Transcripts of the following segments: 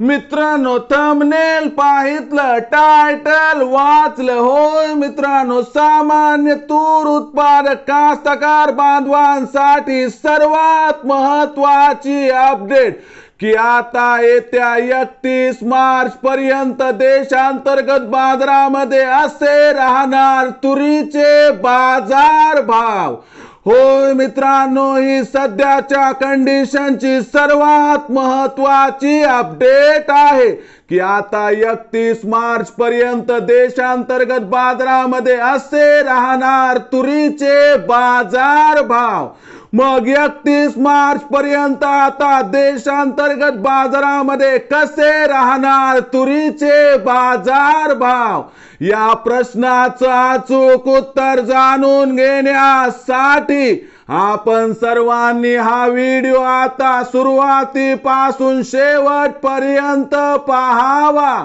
मित्रांनो thumbnail पाहितलं title वाचलं. होय मित्रांनो सामान्य तूर उत्पादक कास्तकार बांधवांसाठी सर्वात महत्वाची अपडेट की आता येत्या एकतीस मार्च पर्यंत देशांतर्गत बाजारामध्ये असे राहणार तुरीचे बाजार भाव होय मित्रांनो ही सध्याच्या कंडिशनची सर्वात महत्वाची अपडेट आहे की आता एकतीस मार्च पर्यंत देशांतर्गत बाजारामध्ये असे राहणार तुरीचे बाजार भाव. मग एकतीस मार्च पर्यंत आता देशांतर्गत बाजारामध्ये कसे राहणार तुरीचे बाजार भाव? या प्रश्नाचं अचूक उत्तर जाणून घेण्यासाठी आपण सर्वांनी हा व्हिडिओ आता सुरुवातीपासून शेवटपर्यंत पाहावा.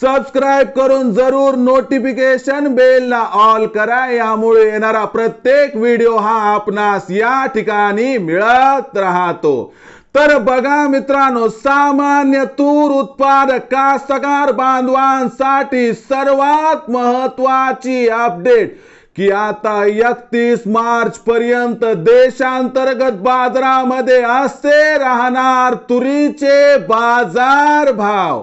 सबस्क्राईब करून जरूर नोटिफिकेशन बेलला ऑल करा. यामुळे येणारा प्रत्येक व्हिडिओ हा आपणास या ठिकाणी मिळत राहतो. तर बघा मित्रांनो सामान्य तूर उत्पादक कास्तकार बांधवांसाठी सर्वात महत्वाची अपडेट की आता एकतीस मार्च पर्यंत देशांतर्गत बाजारामध्ये असे राहणार तुरीचे बाजार भाव.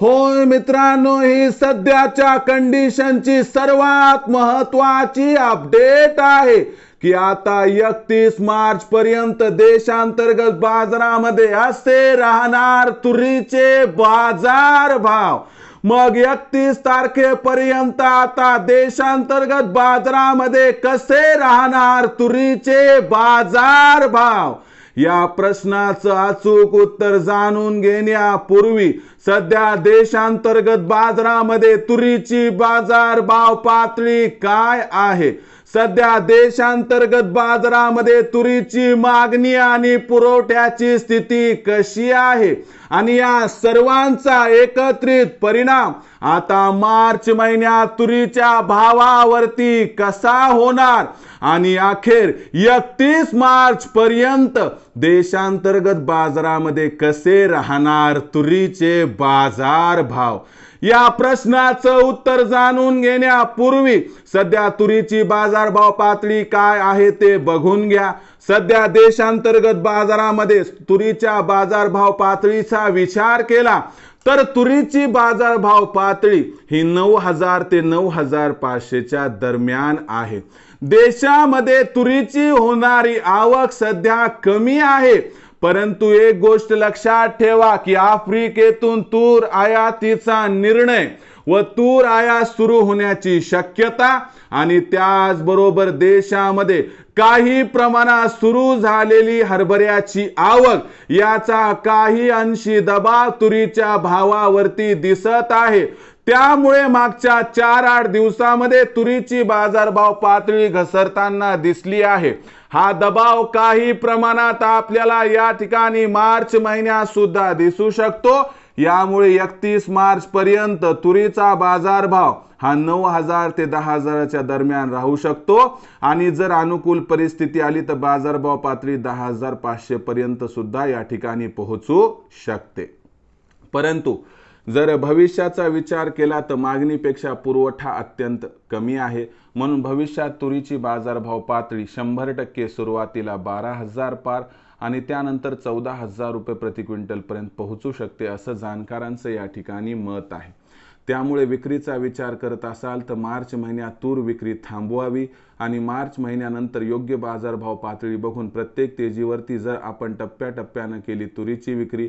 होय मित्रांनो ही सध्याच्या कंडिशनची सर्वात महत्वाची अपडेट आहे की आता एकतीस मार्च पर्यंत देशांतर्गत बाजारामध्ये असे राहणार तुरीचे बाजार भाव. मग एकतीस तारखेपर्यंत आता देशांतर्गत बाजारामध्ये कसे राहणार तुरीचे बाजार भाव? या प्रश्नाचं अचूक उत्तर जाणून घेण्यापूर्वी सध्या देशांतर्गत बाजारामध्ये तुरीची बाजार भाव पातळी काय आहे? सध्या देशांतर्गत बाजारामध्ये तुरीची मागणी आणि पुरवठ्याची स्थिती कशी आहे? आणि या सर्वांचा एकत्रित परिणाम आता मार्च महिन्यात तुरीच्या भावावरती कसा होणार? आणि अखेर एकतीस मार्च पर्यंत देशांतर्गत बाजारामध्ये कसे राहणार तुरीचे बाजार भाव या प्रश्नाचं उत्तर जाणून घेण्यापूर्वी सध्या तुरीची बाजारभाव पातळी काय आहे ते बघून घ्या. सध्या देशांतर्गत बाजारामध्ये तुरीच्या बाजारभाव पातळीचा विचार केला तर तुरीची बाजारभाव पातळी ही नऊ हजार ते नऊ हजार पाचशेच्या दरम्यान आहे. देशामध्ये तुरीची होणारी आवक सध्या कमी आहे परंतु एक गोष्ट लक्षात ठेवा की आफ्रिकेतून तूर आयातीचा निर्णय व तूर आयात सुरू होण्याची शक्यता आणि त्याचबरोबर देशामध्ये काही प्रमाणात सुरू झालेली हरभऱ्याची आवक याचा काही अंशी दबाव तुरीच्या भावावरती दिसत आहे. त्यामुळे मागच्या चार आठ दिवसामध्ये तुरीची बाजारभाव पातळी घसरताना दिसली आहे. हा दबाव काही प्रमाणात आपल्याला या ठिकाणी मार्च महिन्यात सुद्धा दिसू शकतो. यामुळे एकतीस मार्च पर्यंत तुरीचा बाजारभाव हा नऊ हजार ते दहा हजाराच्या दरम्यान राहू शकतो. आणि जर अनुकूल परिस्थिती आली तर बाजारभाव पातळी दहा हजार पाचशे पर्यंत सुद्धा या ठिकाणी पोहोचू शकते. परंतु जर भविष्याचा विचार केला तर मागणीपेक्षा पुरवठा अत्यंत कमी आहे. म्हणून भविष्यात तुरीची बाजारभाव पातळी शंभर टक्के सुरुवातीला बारा हजार पार आणि त्यानंतर चौदा हजार रुपये प्रति क्विंटलपर्यंत पोहोचू शकते असं जाणकारांचं या ठिकाणी मत आहे. त्यामुळे विक्रीचा विचार करत असाल तर मार्च महिन्यात तूर विक्री थांबवावी आणि मार्च महिन्यानंतर योग्य बाजारभाव पातळी बघून प्रत्येक तेजीवरती जर आपण टप्प्याटप्प्यानं केली तुरीची विक्री